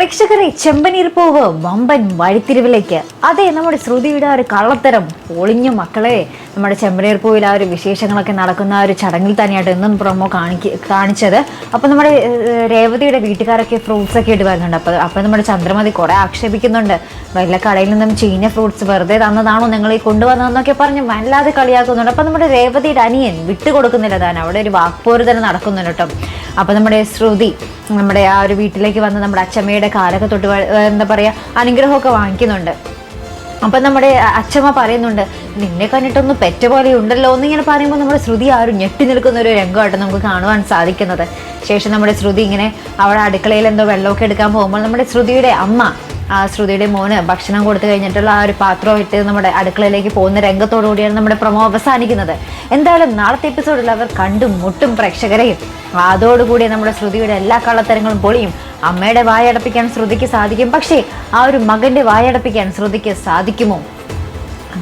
പ്രേക്ഷകരെ ചെമ്പനീർ പൂവ് വമ്പൻ വഴിത്തിരിവിലേക്ക്. അതെ നമ്മുടെ ശ്രുതിയുടെ ആ ഒരു കള്ളത്തരം പൊളിഞ്ഞു മക്കളെ. നമ്മുടെ ചെമ്പനീർ പൂവിൽ ആ ഒരു വിശേഷങ്ങളൊക്കെ നടക്കുന്ന ആ ഒരു ചടങ്ങിൽ തന്നെയായിട്ട് ഇന്നും പ്രൊമോ കാണിക്ക കാണിച്ചത്. അപ്പോൾ നമ്മുടെ രേവതിയുടെ വീട്ടുകാരൊക്കെ ഫ്രൂട്ട്സ് ഒക്കെ ഇട്ട് വരുന്നുണ്ട്. അപ്പോൾ അപ്പോൾ നമ്മുടെ ചന്ദ്രമതി കുറേ ആക്ഷേപിക്കുന്നുണ്ട്. വല്ല കടയിൽ നിന്നും ചീഞ്ഞ ഫ്രൂട്ട്സ് വെറുതെ തന്നതാണോ നിങ്ങൾ ഈ കൊണ്ടുവന്നതെന്നൊക്കെ പറഞ്ഞ് വല്ലാതെ കളിയാക്കുന്നുണ്ട്. അപ്പോൾ നമ്മുടെ രേവതിയുടെ അനിയൻ വിട്ടുകൊടുക്കുന്നില്ല താൻ. അവിടെ ഒരു വാക്പോര് തന്നെ നടക്കുന്നുണ്ട് കേട്ടോ. അപ്പോൾ നമ്മുടെ ശ്രുതി നമ്മുടെ ആ ഒരു വീട്ടിലേക്ക് വന്ന് നമ്മുടെ അച്ചമ്മയുടെ കാലൊക്കെ തൊട്ട് എന്താ പറയുക അനുഗ്രഹമൊക്കെ വാങ്ങിക്കുന്നുണ്ട്. അപ്പം നമ്മുടെ അച്ഛമ്മ പറയുന്നുണ്ട് നിന്നെ കണ്ടിട്ടൊന്ന് പെറ്റ പോലെ ഉണ്ടല്ലോ എന്നിങ്ങനെ പറയുമ്പോൾ നമ്മുടെ ശ്രുതി ആ ഒരു ഞെട്ടി നിൽക്കുന്ന ഒരു രംഗമായിട്ട് നമുക്ക് കാണുവാൻ സാധിക്കുന്നത്. ശേഷം നമ്മുടെ ശ്രുതി ഇങ്ങനെ അവിടെ അടുക്കളയിൽ എന്തോ വെള്ളമൊക്കെ എടുക്കാൻ പോകുമ്പോൾ നമ്മുടെ ശ്രുതിയുടെ അമ്മ ശ്രുതിയുടെ മോന് ഭക്ഷണം കൊടുത്തു കഴിഞ്ഞിട്ടുള്ള ആ ഒരു പാത്രം ഇട്ട് നമ്മുടെ അടുക്കളയിലേക്ക് പോകുന്ന രംഗത്തോടു കൂടിയാണ് നമ്മുടെ പ്രമോ അവസാനിക്കുന്നത്. എന്തായാലും നാളത്തെ എപ്പിസോഡിൽ അവർ കണ്ടും മുട്ടും പ്രേക്ഷകരെയും. അതോടുകൂടി നമ്മുടെ ശ്രുതിയുടെ എല്ലാ കള്ളത്തരങ്ങളും പൊളിയും. അമ്മയുടെ വായടപ്പിക്കാൻ ശ്രുതിക്ക് സാധിക്കും. പക്ഷേ ആ ഒരു മകന്റെ വായടപ്പിക്കാൻ ശ്രുതിക്ക് സാധിക്കുമോ?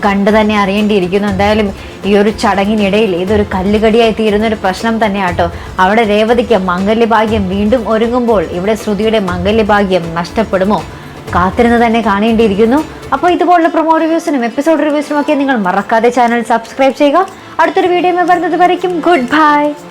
കണ്ടു തന്നെ അറിയേണ്ടിയിരിക്കുന്നു. എന്തായാലും ഈ ഒരു ചടങ്ങിനിടയിൽ ഇതൊരു കല്ലുകടിയായി തീരുന്ന ഒരു പ്രശ്നം തന്നെയാട്ടോ. അവിടെ രേവതിക്ക് മംഗല്യഭാഗ്യം വീണ്ടും ഒരുങ്ങുമ്പോൾ ഇവിടെ ശ്രുതിയുടെ മംഗല്യഭാഗ്യം നഷ്ടപ്പെടുമോ? കാത്തിരുന്ന് തന്നെ കാണേണ്ടിയിരിക്കുന്നു. അപ്പോൾ ഇതുപോലുള്ള പ്രൊമോ റിവ്യൂസിനും എപ്പിസോഡ് റിവ്യൂസിനും ഒക്കെ നിങ്ങൾ മറക്കാതെ ചാനൽ സബ്സ്ക്രൈബ് ചെയ്യുക. അടുത്തൊരു വീഡിയോ വരുന്നത് വരയ്ക്കും. Good bye